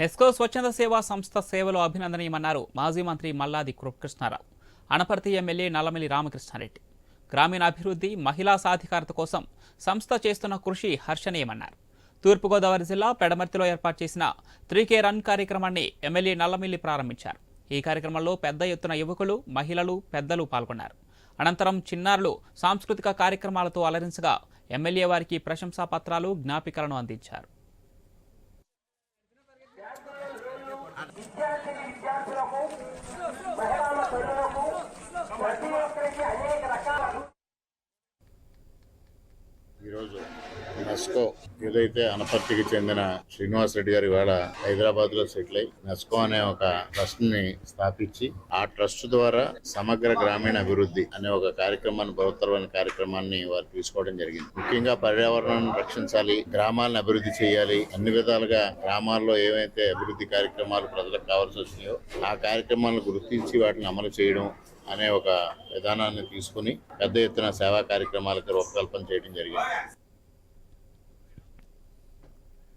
నెస్కో స్వచ్ఛంద సేవా సంస్థ సేవలు అభినందనీయమన్నారు మాజీ మంత్రి మల్లాది కృష్ణారావు. అనపర్తి ఎమ్మెల్యే నల్లమిలి రామకృష్ణారెడ్డి. గ్రామీణాభివృద్ధి మహిళా సాధికారత కోసం సంస్థ చేస్తున్న కృషి హర్షణీయమన్నారు. తూర్పుగోదావరి జిల్లా పెడమర్తిలో ఏర్పాటు చేసిన త్రీకే రన్ కార్యక్రమాన్ని ఎమ్మెల్యే నల్లమిల్లి ప్రారంభించారు. ఈ కార్యక్రమంలో పెద్ద ఎత్తున యువకులు మహిళలు పెద్దలు పాల్గొన్నారు. అనంతరం చిన్నారులు సాంస్కృతిక కార్యక్రమాలతో అలరించగా ఎమ్మెల్యే వారికి ప్రశంసా పత్రాలు జ్ఞాపికలను అందించారు. ఈరోజు నెస్కో ఏదైతే అనపర్తికి చెందిన శ్రీనివాస్ రెడ్డి గారు ఇవాళ హైదరాబాద్లో సెటిల్ అయి నెస్కో అనే ఒక ట్రస్ట్ని స్థాపించి ఆ ట్రస్ట్ ద్వారా సమగ్ర గ్రామీణ అభివృద్ధి అనే ఒక కార్యక్రమాన్ని బృహత్తరమైన కార్యక్రమాన్ని వారు తీసుకోవడం జరిగింది. ముఖ్యంగా పర్యావరణాన్ని రక్షించాలి గ్రామాలను అభివృద్ధి చేయాలి అన్ని విధాలుగా గ్రామాల్లో ఏవైతే అభివృద్ధి కార్యక్రమాలు ప్రజలకు కావాల్సి వచ్చినాయో ఆ కార్యక్రమాలను గుర్తించి వాటిని అమలు చేయడం అనే ఒక విధానాన్ని తీసుకుని పెద్ద ఎత్తున సేవా కార్యక్రమాలకు రూపకల్పన చేయడం జరిగింది.